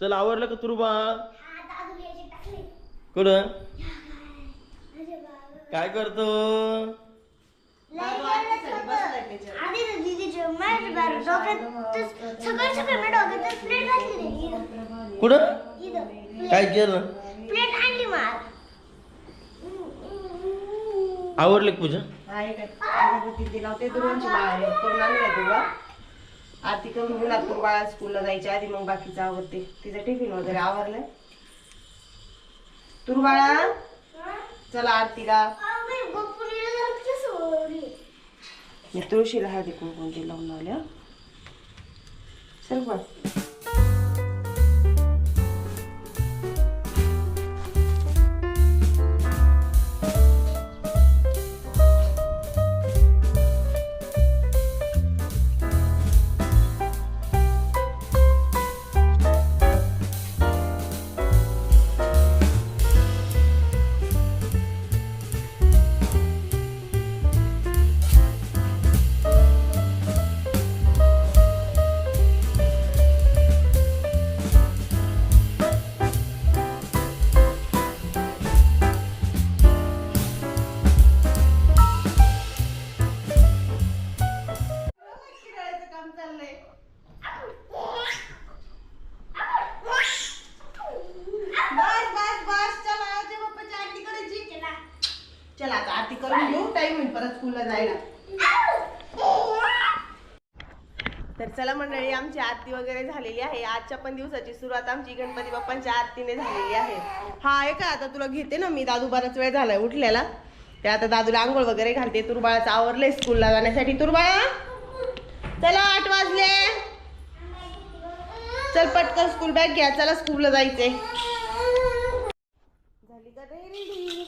चल आवरलं का तुरुबा कुठं? काय करतो? कुठं? काय केलं? आवरलं का पूजा? आरती करून घेऊन नागपूर बाळा स्कूलला जायच्या आधी मग बाकीचं आवडते तिचं टिफिन वगैरे आवरलंय. तुर बाळा चला आरतीला. मी तुळशीला हळदी कुंकून ते लावून लावल्या चल बस आरती वगैरे झालेली आहे. आजच्या पण दिवसाची सुरुवात आमची गणपती बाप्पांच्या आरतीने झालेली आहे. हा आहे का? आता तुला घेते ना मी. दादू बराच वेळ झालाय उठलेला. ते आता दादूला आंघोळ वगैरे घालते. तुरबाळाचं आवरलंय स्कूलला जाण्यासाठी. तुरबाळा चला आठ वाजले. चल पटकन स्कूल बॅग घ्या. चला स्कूलला जायचंय. झाली का रेडी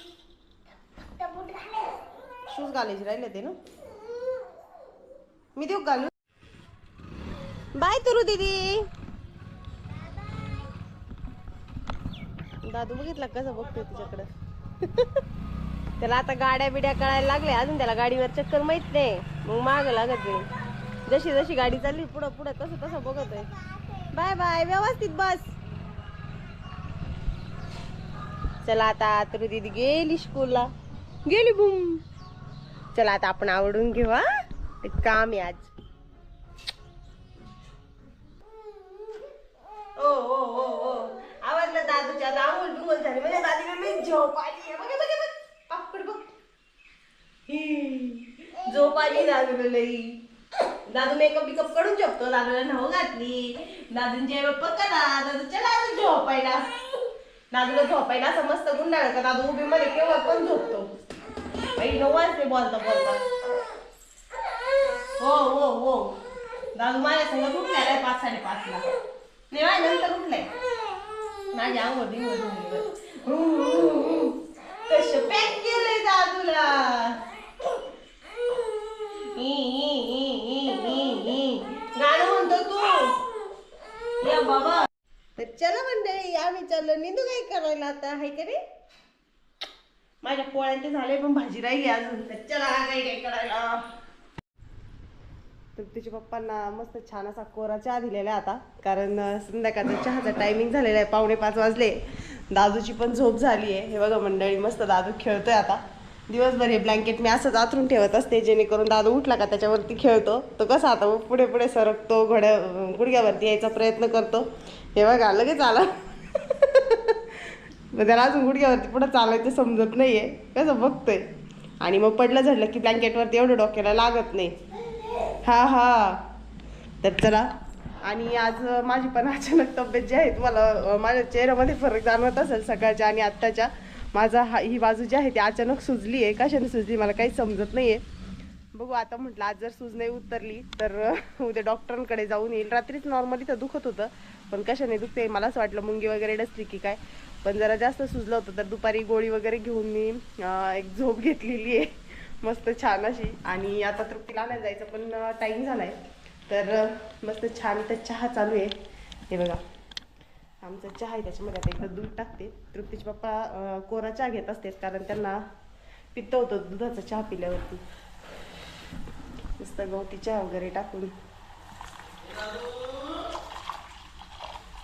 शूज घालायचे राहिले ते ना. मी देऊ घालू? बाय तुरू दीदी. दादू बघितला कसा बघतोय तुझ्याकडं त्याला आता गाड्या बिड्या कळायला लागल्या अजून त्याला गाडीवर चक्कर माहीत नाही. मग माग लागत नाही जशी जशी गाडी चालली पुढं पुढं तसं तसं बघतोय बाय बाय व्यवस्थित बस. चला आता तुरू दीदी गेली स्कूलला गेली बुम. चला आता आपण आवडून घेऊ हा. काम आहे आज. आली दादू मेकअप बिकअप करून झोपतो दादूला नाव घातली. दादूंचे पकडा दादू चला झोपायला. दादूला झोपायला असं मस्त गुंडाळ का दादू उभी मध्ये केव्हा पण झोपतो. बाई नऊ वाजते बोलता बोलता. हो हो हो. दादू माझ्या संग उठलाय रे पाच साडेपाच ला. नाही माझ्या नंतर उठलाय. माझ्या आंघोळ बिंघोळ झाली पॅक केलंय दादूला. आम्ही चाललो. निंदू काय करायला आता? हाय का रे? माझ्या पोळ्या ते झाले पण भाजी राहिली अजून. तर चला काय काय करायला? तर तिच्या पप्पांना मस्त छान असा कोरा चहा दिलेला आहे आता. कारण संध्याकाळचा चहाचा टायमिंग झालेला आहे. पावणे पाच वाजले. दादूची पण झोप झाली आहे. हे बघा मंडळी मस्त दादू खेळतोय आता. दिवसभर हे ब्लँकेट मी असंच आथरून ठेवत असते जेणेकरून दादू उठला का त्याच्यावरती खेळतो. तो कसा आता मग पुढे पुढे सरकतो घोड्या गुडघ्यावरती यायचा प्रयत्न करतो. हे बघा लगेच आला. मग त्याला अजून गुडघ्यावरती पुढं चालायचं समजत नाही आहे कसं बघतोय. आणि मग पडलं झडलं की ब्लँकेटवरती एवढं डोक्याला लागत नाही. हा हा. तर चला. आणि आज माझी पण अचानक तब्येत जी आहे तुम्हाला माझ्या चेहऱ्यामध्ये फरक जाणवत असेल सकाळच्या आणि आत्ताच्या. माझा हा ही बाजू जी आहे ती अचानक सुजली आहे. कशाने सुजली मला काही समजत नाही आहे बघू आता म्हटलं आज जर सूज नाही उतरली तर उद्या डॉक्टरांकडे जाऊन येईल. रात्रीच नॉर्मली तर दुखत होतं. पण कशाने दुखते मला असं वाटलं मुंगी वगैरे डसली की काय? पण जरा जास्त सुजलं होतं तर दुपारी गोळी वगैरे घेऊन मी एक झोप घेतलेली आहे. मस्त छान अशी. आणि आता तृप्तीला नाही जायचं पण टाईम झालाय. तर मस्त छान तर चहा चालू आहे. हे बघा. आमचा चहा आहे त्याच्यामध्ये. आता एकदा दूध टाकते. तृप्तीचे पप्पा कोरा चहा घेत असते कारण त्यांना पित्त होतं दुधाचा चहा पिल्यावरती. मस्त गवती चहा वगैरे टाकून.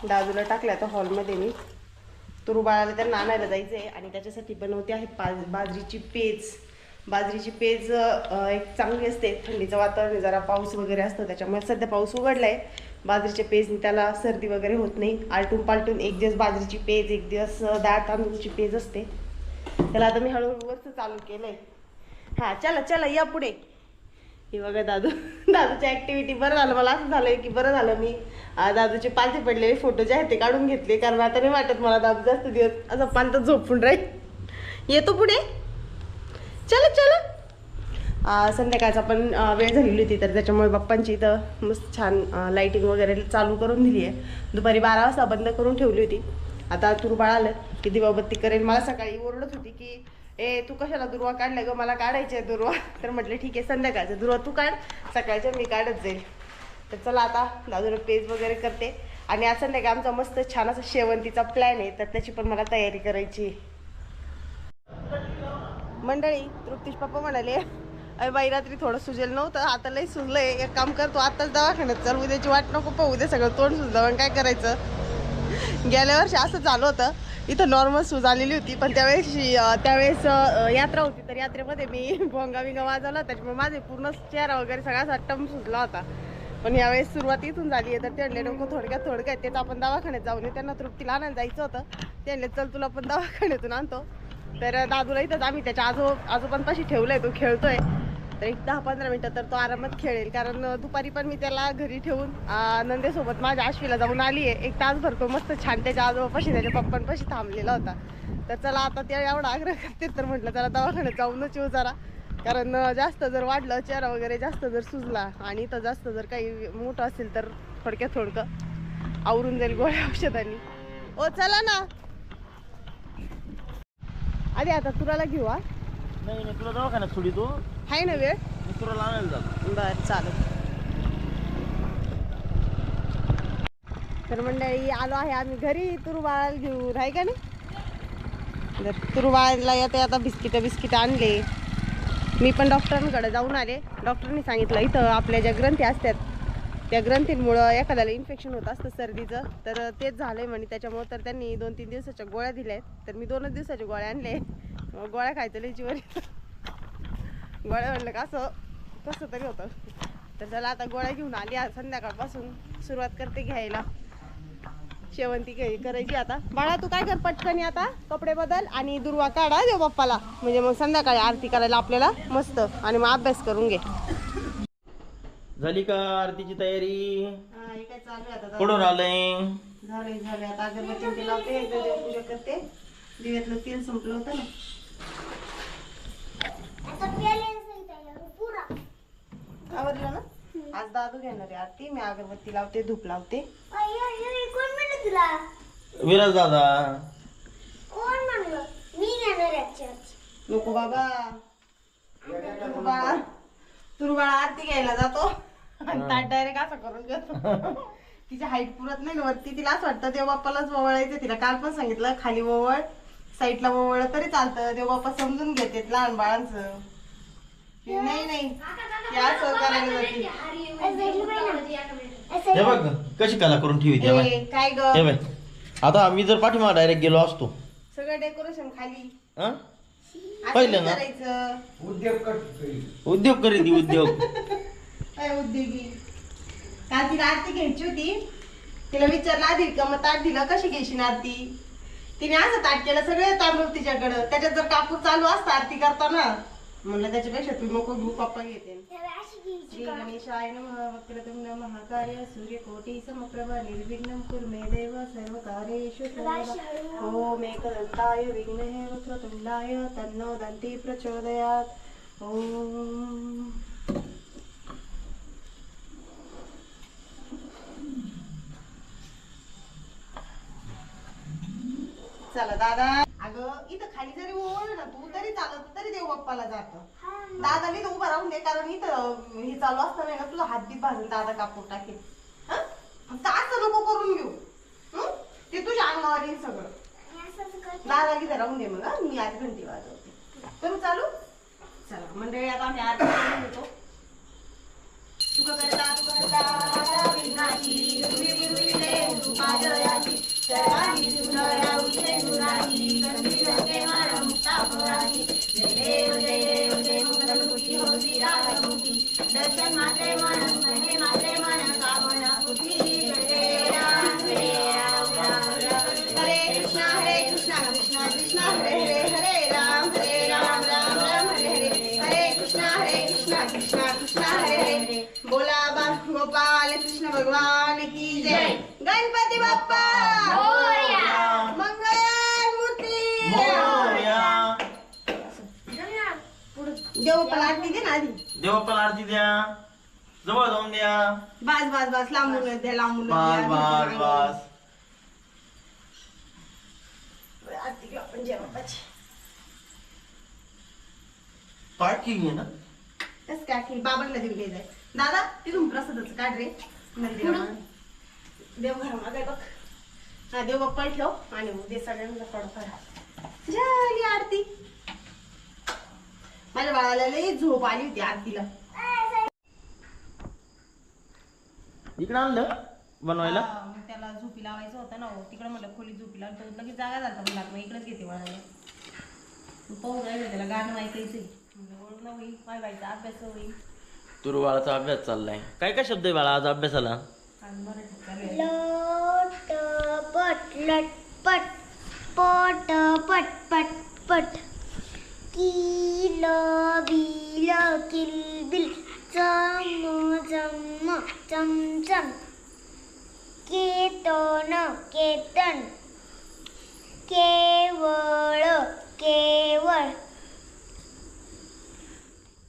दादूला टाकल्या आता हॉलमध्ये मी. तुरुबाळाला त्यांना आणायला जायचं आहे आणि त्याच्यासाठी बनवते आहे पा बाजरीची पेज. बाजरीची पेज एक चांगली असते. थंडीचं वातावरण आहे, जरा पाऊस वगैरे असतं त्याच्यामुळे सध्या पाऊस उघडला आहे बाजरीच्या पेजने त्याला सर्दी वगैरे होत नाही. आलटून पालटून एक दिवस बाजरीची पेज एक दिवस डाळ तांदूळची पेज असते. त्याला आता मी हळूहळू वरचं चालू केलंय. हा चला चला या पुढे. हे बघा दादू दादूची ऍक्टिव्हिटी बरं झालं. मला असं झालं की बरं झालं मी दादूचे पालथे पडलेले फोटो जे आहेत ते काढून घेतले. कारण आता नाही वाटत मला दादू जास्त दिवस असं पालथं झोपून राहील. येतो पुढे. चला चला. संध्याकाळचा पण वेळ झालेली होती तर त्याच्यामुळे बाप्पांची इथं मस्त छान लाईटिंग वगैरे चालू करून दिली आहे. दुपारी बारा वाजता बंद करून ठेवली होती. आता तुरबाळ आलं की दिवाबत्ती करेल. मला सकाळी ओरडत होती की ए तू कशाला दुर्वा काढल्या ग? मला काढायचे आहे दुर्वा. तर म्हटलं ठीक आहे संध्याकाळचं दुर्वा तू काढ. सकाळच्या मी काढत जाईल. तर चला आता दादूला पेज वगैरे करते. आणि आज संध्याकाळी आमचा मस्त छान असा शेवंतीचा प्लॅन आहे तर त्याची पण मला तयारी करायची आहे. मंडळी तृप्तीश पप्पा म्हणाले अरे बाई रात्री थोडं सुजेल नव्हतं. आता लई सुजलंय. एक काम करतो आताच दवाखान्यात चल. उद्याची वाट नको पाहू. उद्या सगळं तोंड सुजलं. पण काय करायचं? गेल्या वर्षी असं झालं होतं. इथं नॉर्मल सूज आलेली होती पण त्यावेळेस त्यावेळेस यात्रा होती तर यात्रेमध्ये मी भोंगा बिंगा वाजवला त्याच्यामुळे माझे पूर्ण चेहरा वगैरे सगळा टम सुजला होता. पण यावेळेस सुरुवात इथून झाली आहे तर त्यांना नको थोडक्यात थोडक्यात ते आपण दवाखान्यात जाऊन त्यांना तृप्तीला आणायला जायचं होतं. त्यांना चल तुला पण दवाखान्यातून आणतो. तर दादूला इथंच आम्ही त्याच्या आजो आजोबांपाशी ठेवलंय तो खेळतोय. तर एक दहा पंधरा मिनिटं तर तो आरामात खेळेल. कारण दुपारी पण मी त्याला घरी ठेवून नंदेसोबत माझ्या आश्वीला जाऊन आली आहे एक तास भरतो मस्त छान त्याच्या आजोबापाशी त्याच्या पप्पांपाशी थांबलेला होता. तर चला आता त्या एवढा आग्रह करते तर म्हटलं त्याला दवाखान्यात जाऊनच येऊ जरा. कारण जास्त जर वाढलं चेहरा वगैरे जास्त जर सुजला आणि तर जास्त जर काही मोठं असेल तर थोडक्यात थोडकं आवरून जाईल गोळ्या औषधांनी. ओ चला ना. आधी आता तुराला घेऊ हा. नाही नाही तुला दवाखान्यात सोडी तू. आहे ना वेळ? आणायला जातो बर चालेल. तर मंडळी आलो आहे आम्ही घरी तुरुबाळ घेऊन. आहे का नाही? तर तुरुबाळला येते आता बिस्किटं बिस्किट आणले. मी पण डॉक्टरांकडे जाऊन आले. डॉक्टरनी सांगितलं इथं आपल्या ज्या ग्रंथी असतात त्या ग्रंथींमुळं एखाद्याला इन्फेक्शन होत असतं सर्दीचं. तर तेच झालंय म्हणे. त्याच्यामुळं तर त्यांनी दोन तीन दिवसाच्या गोळ्या दिल्या आहेत तर मी दोनच दिवसाच्या गोळ्या आणले मग गोळ्या खायचं येतं. गोळ्या म्हणलं का असं कसं तरी होतं. तर चला आता गोळ्या घेऊन आली संध्याकाळपासून. सुरुवात करते घ्यायला. शेवंती करायची आता. बाळा तू काय कर पटकन आता कपडे बदल आणि दुर्वा काढा देव बाप्पाला म्हणजे मग संध्याकाळी आरती करायला आपल्याला मस्त. आणि मग अभ्यास करून घे. झाली का आरतीची तयारी? कुठून आलंय? झालंय आता अगरबत्ती लावते. देवपूजा करते. दिव्यातलं तेल संपलं होतं ना आता balance नाही त्याच्यावर, पुरा आवडलं ना दादू घेणार आहे आरती मी अगरबत्ती लावते धूप लावते हे कोण म्हणलं तुला विराज दादा कोण म्हणलं मी घेणार आहे नको बाबा नको बाळा तुरु बाळा आरती घ्यायला जातो आणि ताट डायरेक्ट असं करून घेतो तिची हाईट पुरत नाही ना वरती तिला असं वाटतं देव बाप्पालाच ववळायचं तिला काल पण सांगितलं खाली ववळ साईडला ववळलं तरी चालतं देव बाप्पा समजून घेते लहान बाळांचं नाही नाही असं करायला जाते हे बघ कशी कला करून ठेवी त्या काय हे ग बाई आता मी जर पाठीमाग डायरेक्ट गेलो असतो. सगळं डेकोरेशन खाली. हं? असं पाहिलं ना? करायचं. उद्योग करीत ती, उद्योग. काय उद्योगी. काल तिला आरती घ्यायची होती. तिला विचारलं आधी का मग ताट दिलं कशी घ्यायची ना आरती? तिने असं ताट केलं सगळे तांदूळ तिच्याकडं. त्याच्यात जर कापूर चालू असता आरती करताना म्हणलं त्याच्यापेक्षा तू नको घेऊ पप्पा घेते श्री गणेशाय नमः वक्रतुंड महाकार्य सूर्यकोटी समप्रभ निर्विघ्नं कुरु मे देव सर्वकार्येषु सर्वदा. ओम एकदन्ताय विघ्नहे वक्रतुंडाय तन्नो दन्ती प्रचोदयात्. ओम. चला दादा. अगं इथं खाली जरी ओळ ना तू तरी चालत तरी देव बाप्पाला जात. दादा मी उभा राहून दे कारण इथं हे चालू असताना ना तुझा हात बी भाजून दादा कापूर टाकेल. हं? फक्त असं नको करून घेऊ? ते तुझ्या अंगावर येईल सगळं दादा इथं राहून दे मग? मी आज घंटी वाजवते. करू चालू? चला मंडळी आता आम्ही करून घेतो. तू सुख करता करता दुर्वी पाजयाची सर्वांनी दर्शन मन मन कामना हरे कृष्णा हरे कृष्णा कृष्णा कृष्णा हरे हरे हरे राम हरे राम राम राम हरे हरे हरे कृष्णा हरे कृष्णा कृष्णा कृष्णा हरे हरे बोला बा गोपाल कृष्ण भगवान की जय. गणपती बाप्पा! देवपाला आरती दे ना आधी. आरती द्या. जवळ जाऊन द्या. बस बस बस लांबून द्या लांबून बस बस बस. आरती घेऊ आपण जेवणाची पाठी घे ना? कस काय की बाबांना देऊ घ्यायचंय दादा तिथून प्रसादाचं काढ रे. मंदिराला. देवघर मागे बघ. हा देव बाप्पा ठेव आणि मग दे सगळ्यांना थोडंफार. झाली आरती. माझ्या बाळाला लई झोप आली होती आरतीला इकडं आणलं बनवायला? हा, मग त्याला झोपी लावायचं होतं ना हो. तिकडे म्हटलं खोली झोपी लावून तर लगेच जागा झाला म्हणला मग इकडेच घेते बाळाला. मग पाहू राहिलं त्याला गाणं ऐकायचंय. म्हणलं ओळख होईल माय बाईचा अभ्यास होईल. तुरुबाळाचा अभ्यास चाललाय. काय काय शब्द आहे बाळा आज अभ्यासाला? आणि मराठीत चालू आहे. लोट पट लटपट पट पट पट पट किल बिल किलबिल चम चम चमचम केतन केतन केवळ केवळ।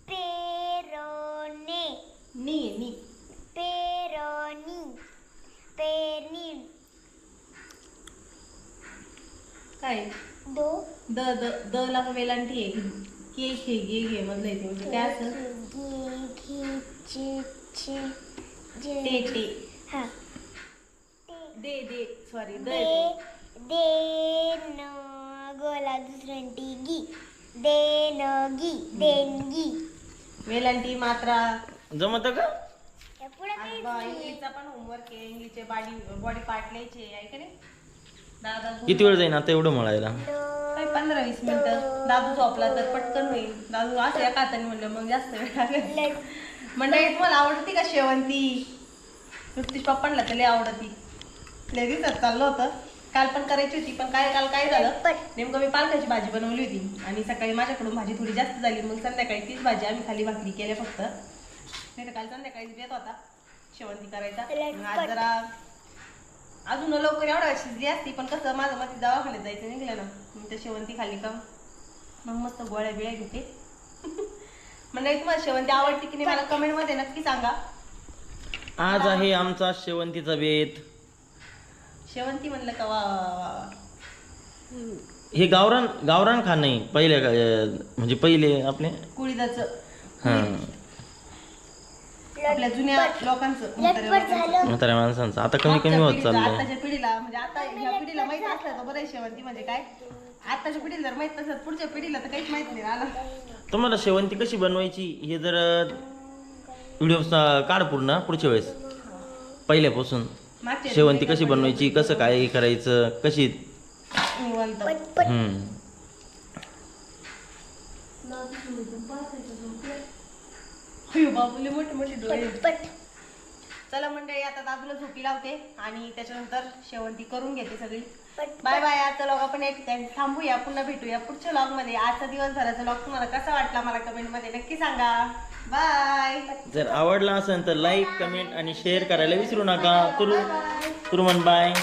पेरणे नी नी पेरणी पेरणी काय? दो द द द ला वेलांटी आहे के खे गे घे मधलं येते म्हणजे काय असं? घे घे चे चे जे ते ते हा दे दे सॉरी द दे. दे न गोला दुसऱ्यांटी गी. देणगी देणगी वेलांटी मात्रा. जमत का? इंग्लिशचा पण होमवर्क आहे. इंग्लिशचे बॉडी बॉडी पार्ट लिहायचे आहे का नाही? किती वेळ जाईन आता एवढं मळायला? काय पंधरा वीस मिनिटं. दादू झोपला तर पटकन होईल. दादू असं या काताने म्हणलं मग जास्त वेळ लागेल. मंडळी तुम्हाला आवडती का शेवंती? नुकतीच पप्पांना तर लय आवडती. लय दिवसात चाललं होतं. काल पण करायची होती पण काय काल काय झालं? नेमकं मी पालकाची भाजी बनवली होती. आणि सकाळी माझ्याकडून भाजी थोडी जास्त झाली मग संध्याकाळी तीच भाजी आम्ही खाली भाकरी केल्या फक्त. नाही तर काल संध्याकाळी येत होता शेवंती करायचा. आज जरा अजून लवकर एवढा शिजली असती पण कसं माझं मध्ये दवाखान्यात जायचं निघलं ना. मी तर शेवंती खाल्ली का? मग मस्त गोळ्या बिळ्या घेते. म्हणजे तुम्हाला शेवंती आवडते की नाही मला कमेंटमध्ये नक्की सांगा. आज आहे आमचा शेवंतीचा बेत. शेवंती म्हणलं का वा वा वा वा. हे गावरान गावरान खाणं आहे. पहिले का- म्हणजे पहिले आपले. कुळीदाचं. हा. आपल्या जुन्या लोकांचं म्हाताऱ्या लोकांचं. म्हाताऱ्या माणसांचं. आता कमी कमी होत पिढीचं, चाललंय. आताच्या पिढीला म्हणजे आता ह्या पिढीला माहीत असलं तर बरं आहे शेवंती म्हणजे काय? आताच्या पिढीला जर माहीत नसलं पुढच्या पिढीला तर काहीच माहीत नाही आलं तुम्हाला शेवंती कशी बनवायची हे जर व्हिडिओ काढ पूर्ण पुढच्या वेळेस. पहिल्यापासून. मागच्या शेवंती कशी बनवायची कसं काय करायचं कशी? निवांत. हम्म. अयो बाबूले मोठे मोठे डोळे पट चला मंडळी आता दादूला झोपी लावते आणि त्याच्यानंतर शेवंती करून घेते सगळी. बाय बाय आजचा लॉग आपण एक ठिकाणी थांबूया पुन्हा भेटूया पुढच्या लॉगमध्ये. आजचा दिवसभराचा लॉग तुम्हाला कसा वाटला मला कमेंटमध्ये नक्की सांगा. बाय जर आवडला असेल तर लाईक कमेंट आणि शेअर करायला विसरू नका. तुरु तुरुमन बाय